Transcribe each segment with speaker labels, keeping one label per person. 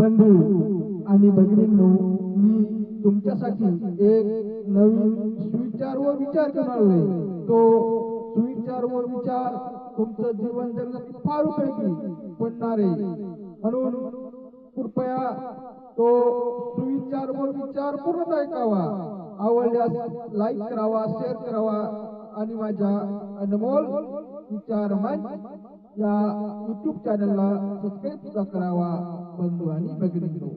Speaker 1: बंधू आणि भगिनींनो मी तुमच्यासाठी एक नवीन सुविचार व विचार करणार तो सुविचार व विचार तुमचं जीवन जगण्यात फार उपयोगी पडणार आहे. म्हणून कृपया तो सुविचार व विचार पूर्ण ऐकावा. आवडल्यास लाईक करावा शेअर करावा आणि माझ्या अनमोल विचार मंच या युट्यूब चॅनलला सबस्क्राईब सुद्धा करावा बंधू आणि भगिनींनो.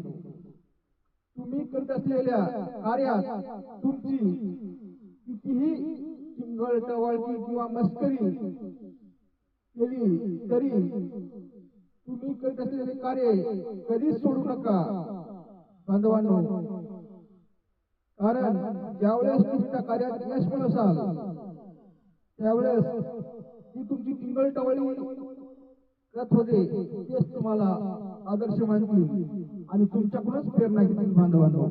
Speaker 1: तुम्ही करत असलेल्या कार्यात तुमची कितीही चिंगळ टवळकी किंवा मस्करी केली तरी तुम्ही करत असलेले कार्य कधीच सोडू नका बांधवांनो. कारण ज्यावेळेस तुम्ही त्या कार्यात यश मिळवसाल त्यावेळेस ती तुमची पिंगळ टवळी. करत होते तेच तुम्हाला आदर्श मानतील आणि तुमच्याकडूनच प्रेरणा घेतील बांधवांनो.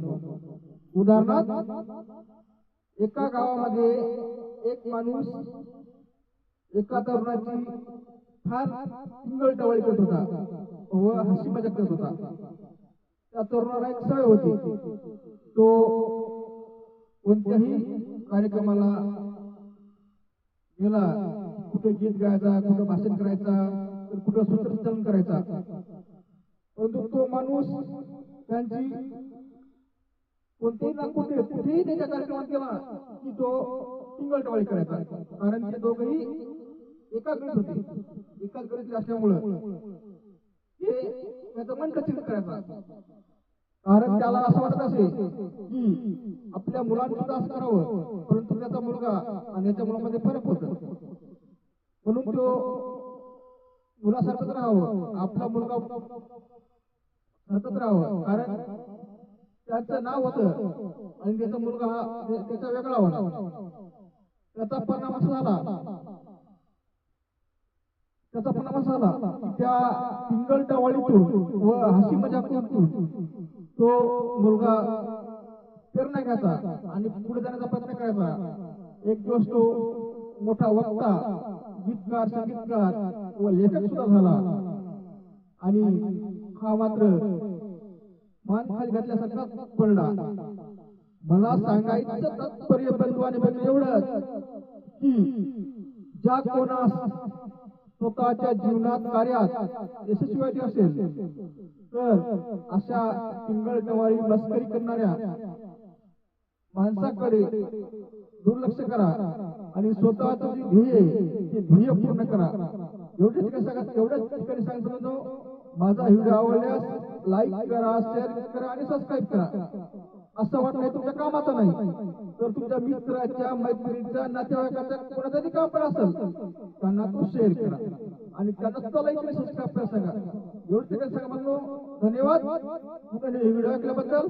Speaker 1: उदाहरणार्थ एका गावामध्ये एक माणूस एका तरुणाची फार पिंगळ टवळी करत होता. व हसी मजाक करत होता. त्या तरुणाला एक सवय होती. तो कोणत्याही कार्यक्रमाला गेला कुठं गीत गायचा कुठं भाषण करायचा तर कुठं सूत्रसंचालन करायचा. परंतु तो माणूस त्यांची कोणतेही ना कुठे कुठेही त्याच्या कार्यक्रमात गेला की तो टिंगलटवाळी करायचा. कारण ते दोघही एकाच गणित होते. एकाच गणित असल्यामुळं ते त्याचं मन कचित करायचा. कारण त्याला असं वाटत असे की आपल्या मुलांनी सुद्धा असं करावं परंतु त्याचा मुलगा आणि याच्या मुलामध्ये फरक होतो. म्हणून तो मुलासारखंच राहावं. आपला मुलगा सारखंच राहावं. कारण त्याचं नाव होतं आणि त्याचा मुलगा हा त्याचा वेगळा होता. त्याचा परिणाम असा झाला. त्याचा परिणाम असा झाला. की त्या पिंगल टवाळीतून व हसी मजाकून तो मुलगा प्रेरणा घ्यायचा आणि पुढे जाण्याचा प्रयत्न करायचा. एक दिवस तो मोठा वक्ता गीतकार संगीतकार व लेखक सुद्धा झाला. आणि हा मात्र मान खाली घातल्यासारखा पडला. मला सांगायचं तात्पर्य बंधू आणि बंधू एवढंच की ज्या कोणास स्वतःच्या जीवनात कार्यात यशस्वी व्हायचे असेल तर अशा पिंगळ टवाळी मस्करी करणाऱ्या माणसाकडे दुर्लक्ष करा आणि स्वतःच जे ध्येय ते ध्येय पूर्ण करा. एवढेच ठिकाणी सांगा एवढ्याच ठिकाणी सांगितलं माझा व्हिडिओ आवडल्यास लाईक करा शेअर करा आणि सबस्क्राईब करा. असं वाटलं तुमच्या कामाचं नाही. तर तुमच्या मित्राच्या मैत्रिणीच्या नातेवाईकाच्या तरी काम पण असेल त्यांना तो शेअर करा. आणि त्यांना सुद्धा लाईक आणि सबस्क्राईब करा सांगा. एवढं ठिकाणी सांगा म्हणलो धन्यवाद. व्हिडिओ ऐकल्याबद्दल